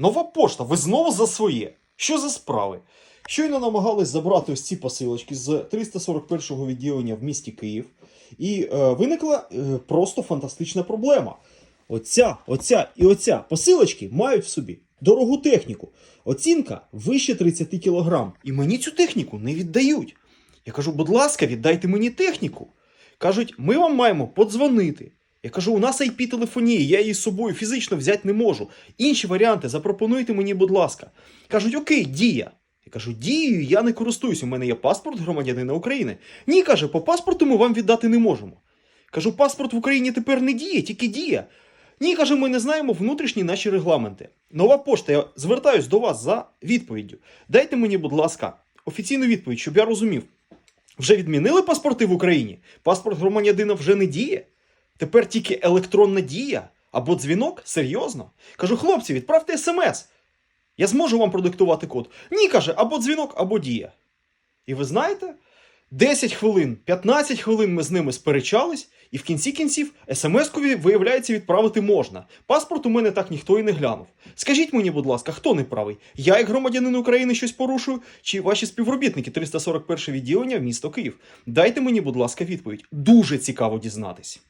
Нова пошта, ви знову за своє. Що за справи? Щойно намагались забрати ось ці посилочки з 341-го відділення в місті Київ, і е, виникла е, просто фантастична проблема. Оця, оця і оця посилочки мають в собі дорогу техніку. Оцінка вище 30 кг. І мені цю техніку не віддають. Я кажу, будь ласка, віддайте мені техніку. Кажуть, ми вам маємо подзвонити. Я кажу, у нас IP-телефонія, я її з собою фізично взяти не можу. Інші варіанти запропонуйте мені, будь ласка. Кажуть, окей, дія. Я кажу, дією я не користуюсь, у мене є паспорт громадянина України. Ні, каже, по паспорту ми вам віддати не можемо. Кажу, паспорт в Україні тепер не діє, тільки дія. Ні, каже, ми не знаємо внутрішні наші регламенти. Нова пошта, я звертаюсь до вас за відповіддю. Дайте мені, будь ласка, офіційну відповідь, щоб я розумів. Вже відмінили паспорти в Україні? Паспорт громадянина вже не діє? Тепер тільки електронна дія або дзвінок? Серйозно? Кажу, хлопці, відправте смс. Я зможу вам продиктувати код. Ні, каже, або дзвінок, або дія. І ви знаєте, 10 хвилин, 15 хвилин ми з ними сперечались, і в кінці кінців смс-кові, виявляється, відправити можна. Паспорт у мене так ніхто і не глянув. Скажіть мені, будь ласка, хто не правий? Я, як громадянин України, щось порушую, чи ваші співробітники 341 відділення в місто Київ? Дайте мені, будь ласка, відповідь. Дуже цікаво дізнатись.